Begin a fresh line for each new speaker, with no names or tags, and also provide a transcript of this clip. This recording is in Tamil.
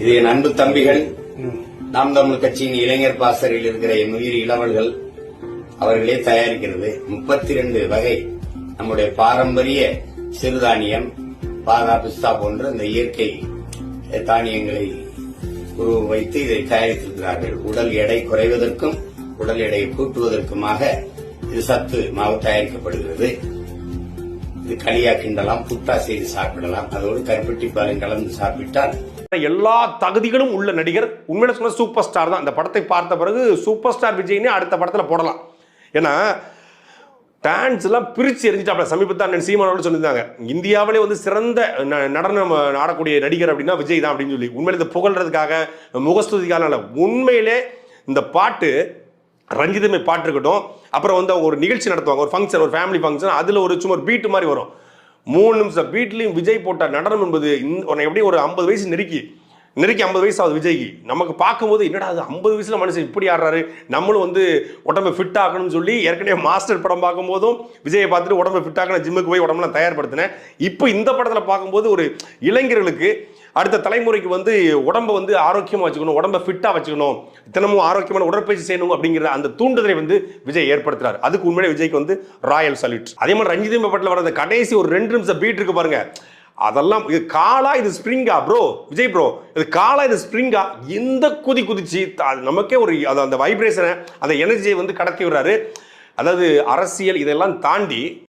இது என் அன்பு தம்பிகள் நாம் தமிழ் கட்சியின் இளைஞர் பாசறையில் இருக்கிற என் உயிர் இளவல்கள் அவர்களே தயாரிக்கிறது முப்பத்தி ரெண்டு வகை நம்முடைய பாரம்பரிய சிறுதானியம் பாகா பிஸ்தா போன்ற இந்த இயற்கை தானியங்களை வைத்து இதை தயாரித்திருக்கிறார்கள். உடல் எடை குறைவதற்கும் உடல் எடையை கூட்டுவதற்குமாக இது சத்து மாவு தயாரிக்கப்படுகிறது. இது களியா கிண்டலாம் புத்தா செய்து சாப்பிடலாம். அதோடு கருப்பட்டி பாலும் கலந்து சாப்பிட்டால்.
எல்லா தகுதிகளும் உள்ள நடிகர். உண்மையில சொன்ன சூப்பர் ஸ்டார் தான். இந்த படத்தை பார்த்த பிறகு சூப்பர் ஸ்டார் விஜய்னே அடுத்த படத்துல போடலாம். ஏன்னா டான்ஸ் எல்லாம் பிரிச்சு எரிஞ்சிட்டாப்ல. சமீபத்தில் அண்ணன் சீமானோட சொல்லியிருந்தாங்க. இந்தியாவிலே வந்து சிறந்த ந- நடனம் ஆடக்கூடிய நடிகர் அப்படின்னா விஜய் தான் அப்படின்னு சொல்லி. உண்மையில இந்த புகழ்றதுக்காக முகஸ்துதிக்காக உண்மையிலே இந்த பாட்டு ரஞ்சிதமே பாட்டு இருக்கட்டும். அப்புறம் வந்து அவங்க ஒரு நிகழ்ச்சி நடத்துவாங்க. ஒரு ஃபங்க்ஷன் ஒரு ஃபேமிலி ஃபங்க்ஷன் அதில் ஒரு சும்மா ஒரு பீட்டு மாதிரி வரும். மூணு நிமிஷம் பீட்லேயும் விஜய் போட்ட நடனம் என்பது இந்த- உன்னை எப்படியும் ஒரு ஐம்பது வயசு நெருக்கி. நெருக்கி ஐம்பது வயசு ஆகுது விஜய்க்கு. நமக்கு பார்க்கும்போது என்னடா அது ஐம்பது வயசில் மனுஷன் இப்படி ஆடுறாரு? நம்மளும் வந்து உடம்பை ஃபிட் ஆகணும்னு சொல்லி ஏற்கனவே மாஸ்டர் படம் பார்க்கும்போதும் விஜயை பார்த்துட்டு உடம்பை ஃபிட் ஆகணும் ஜிம்முக்கு போய் உடம்புலாம் தயார்படுத்தினேன். இப்போ இந்த படத்தில் பார்க்கும்போது ஒரு இளைஞர்களுக்கு அடுத்த தலைமுறைக்கு வந்து உடம்பை வந்து ஆரோக்கியமாக வச்சுக்கணும் உடம்பை ஃபிட்டாக வச்சுக்கணும் தினமும் ஆரோக்கியமான உடற்பயிற்சி செய்யணும் அப்படிங்கிற அந்த தூண்டுதலை வந்து விஜய் ஏற்படுத்துறாரு. அதுக்கு உண்மையிலே விஜய்க்கு வந்து ராயல் சல்யூட் அதே மாதிரி ரஞ்சித் பட்டில் வர அந்த கடைசி ஒரு ரெண்டு நிமிஷம் பீட் இருக்கு பாருங்க. அதெல்லாம் இது காலா இது ஸ்ப்ரிங்கா ப்ரோ விஜய் ப்ரோ இது காலா இது ஸ்ப்ரிங்கா? எந்த குதி குதிச்சு அது நமக்கே ஒரு அது அந்த வைப்ரேஷனை அந்த எனர்ஜியை வந்து கடத்தி விடுறாரு. அதாவது அரசியல் இதெல்லாம் தாண்டி